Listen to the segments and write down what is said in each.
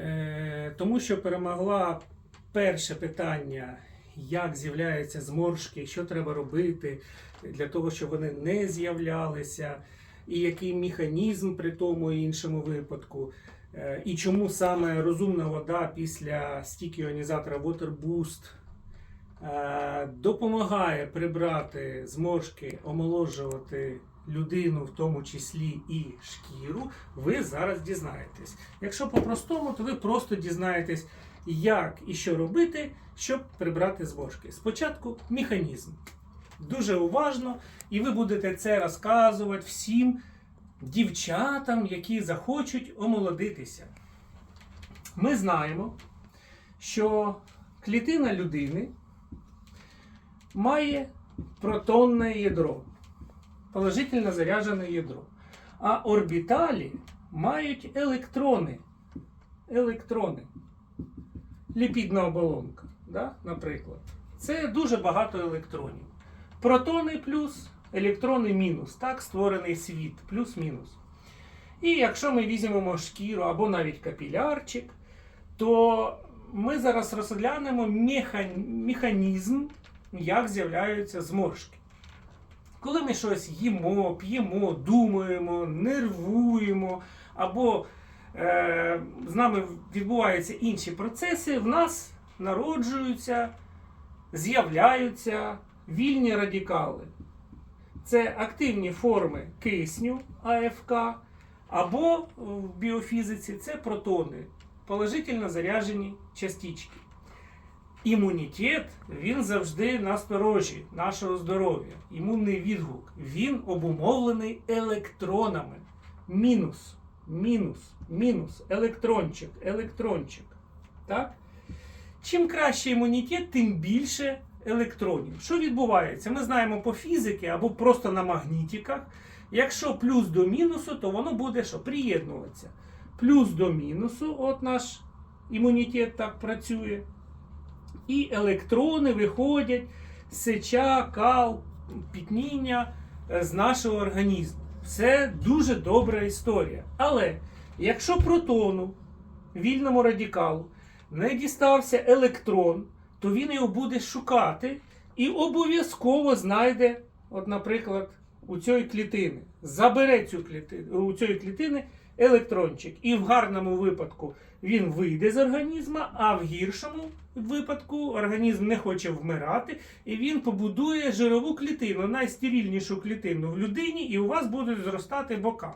Е, Тому що перемогла перше питання, як з'являються зморшки, що треба робити для того, щоб вони не з'являлися, і який механізм при тому і іншому випадку. Е, І чому саме розумна вода після стійки іонізатора Water Boost е, допомагає прибрати зморшки, омоложувати людину, в тому числі і шкіру, ви зараз дізнаєтесь. Якщо по-простому, то ви просто дізнаєтесь, як і що робити, щоб прибрати зморшки. Спочатку механізм. Дуже уважно, і ви будете це розказувати всім дівчатам, які захочуть омолодитися. Ми знаємо, що клітина людини має протонне ядро, положительно заряджене ядро. А орбіталі мають електрони. Електрони. Ліпідна оболонка, да? наприклад. Це дуже багато електронів. Протони плюс, електрони мінус. Так створений світ, плюс-мінус. І якщо ми візьмемо шкіру або навіть капілярчик, то ми зараз розглянемо механізм, як з'являються зморшки. Коли ми щось їмо, п'ємо, думаємо, нервуємо, або е, з нами відбуваються інші процеси, в нас народжуються, з'являються вільні радикали. Це активні форми кисню АФК, або в біофізиці це протони, положительно заряджені частички. Імунітет він завжди насторожі нашого здоров'я. Імунний відгук. Він обумовлений електронами. Мінус, мінус, мінус, електрончик, електрончик. Так? Чим краще імунітет, тим більше електронів. Що відбувається? Ми знаємо по фізиці або просто на магнітиках. Якщо плюс до мінусу, то воно буде що? Приєднуватися. Плюс до мінусу, от наш імунітет так працює. І електрони виходять, сеча, кал, пітніння е, з нашого організму. Це дуже добра історія. Але якщо протону, вільному радикалу, не дістався електрон, то він його буде шукати і обов'язково знайде, от, наприклад, у цієї клітини. Забере цю клітину, у цієї клітини електрончик. І в гарному випадку він вийде з організму, а в гіршому випадку організм не хоче вмирати, і він побудує жирову клітину, найстерільнішу клітину в людині, і у вас будуть зростати бока.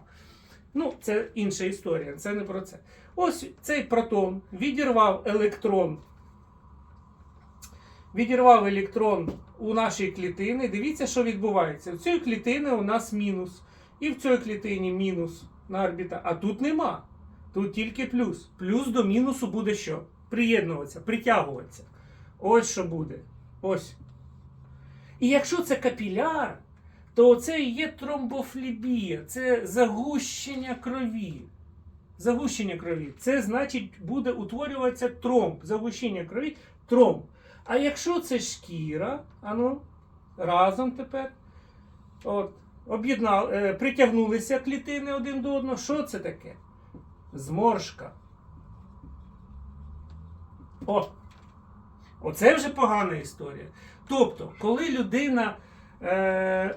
Ну, це інша історія, це не про це. Ось цей протон відірвав електрон. Відірвав електрон у нашій клітини. Дивіться, що відбувається. В цій клітини у нас мінус. І в цій клітині мінус на орбіта. А тут нема. Тут тільки плюс. Плюс до мінусу буде що? Приєднуватися, притягуватися. Ось що буде. Ось. І якщо це капіляр, то це і є тромбофлібія, це загущення крові. Загущення крові. Це значить буде утворюватися тромб. Загущення крові тромб. А якщо це шкіра, ану, разом тепер. От, притягнулися клітини один до одного. Що це таке? Зморшка. О! Оце вже погана історія. Тобто, коли людина е,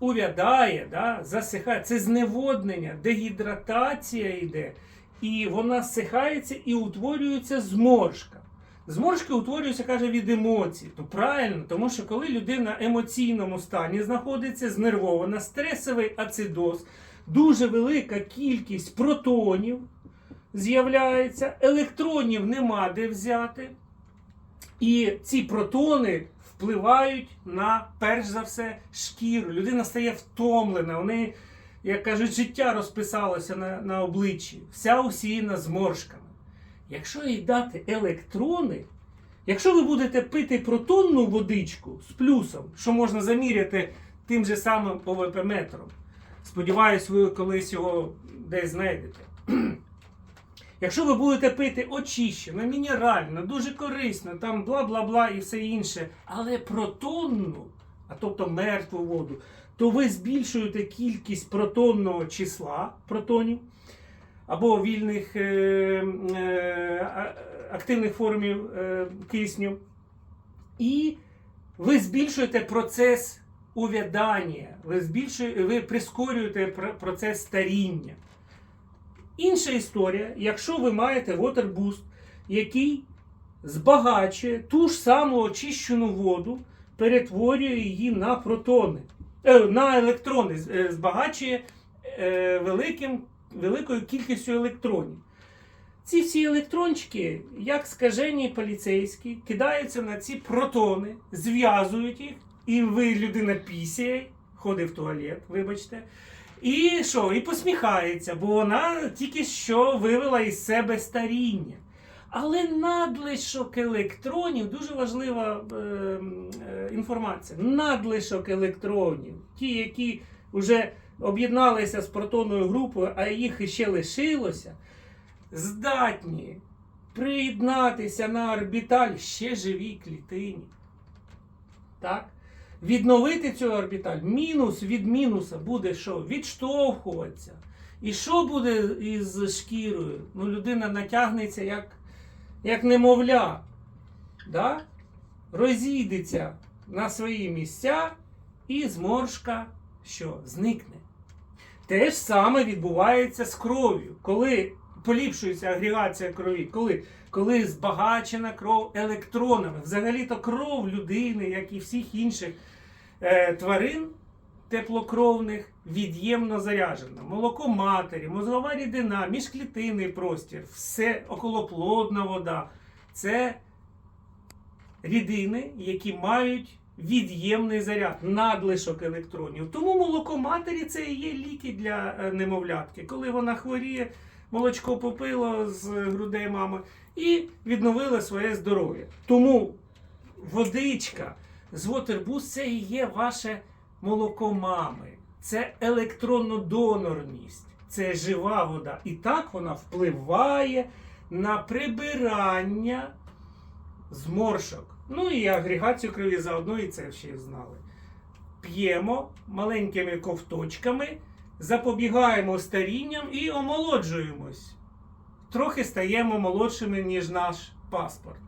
увядає, да, засихає, це зневоднення, дегідратація йде, і вона зсихається і утворюється зморшка. Зморшки утворюються, каже, від емоцій. То правильно, тому що коли людина в емоційному стані знаходиться, знервована, стресовий ацидоз, дуже велика кількість протонів з'являється, електронів нема де взяти. І ці протони впливають на, перш за все, шкіру. Людина стає втомлена. У як кажуть, життя розписалося на, на обличчі, вся усіяна зморшками. Якщо їй дати електрони, якщо ви будете пити протонну водичку з плюсом, що можна заміряти тим же самим ПВП-метром, сподіваюсь, ви колись його десь знайдете. Якщо ви будете пити очищено, мінерально, дуже корисно, там бла-бла-бла і все інше, але протонну, а тобто мертву воду, то ви збільшуєте кількість протонного числа протонів. Або вільних е, е, активних формів е, кисню. І ви збільшуєте процес увядання, ви, ви прискорюєте процес старіння. Інша історія, якщо ви маєте WaterBoost, який збагачує ту ж саму очищену воду, перетворює її на протони, на електрони, збагачує великим, великою кількістю електронів. Ці всі електрончики, як скажені поліцейські, кидаються на ці протони, зв'язують їх, і ви людина пісяє, ходить в туалет, вибачте. І що? І посміхається, бо вона тільки що вивела із себе старіння. Але надлишок електронів дуже важлива е, е, інформація. Надлишок електронів, ті, які вже об'єдналися з протонною групою, а їх іще лишилося, здатні приєднатися на орбіталь ще живій клітині. Так? Відновити цю орбіталь. Мінус від мінуса буде що? Відштовхуватися. І що буде із шкірою? Ну, людина натягнеться як, як немовля. Да? Розійдеться на свої місця, і зморшка що? Зникне. Те ж саме відбувається з кров'ю. Коли поліпшується агрегація крові, коли, коли збагачена кров електронами. Взагалі-то кров людини, як і всіх інших е, тварин теплокровних, від'ємно заряджена. Молоко матері, мозгова рідина, міжклітинний простір, все околоплодна вода. Це рідини, які мають від'ємний заряд, надлишок електронів. Тому молоко матері це і є ліки для е, немовлятки. Коли вона хворіє, молочко попило з грудей мами і відновила своє здоров'я. Тому водичка з Waterboost це і є ваше молоко мами. Це електронно-донорність, це жива вода. І так вона впливає на прибирання зморшок. Ну і агрегацію крові заодно і це ще знали. П'ємо маленькими ковточками, запобігаємо старінням і омолоджуємось. Трохи стаємо молодшими, ніж наш паспорт.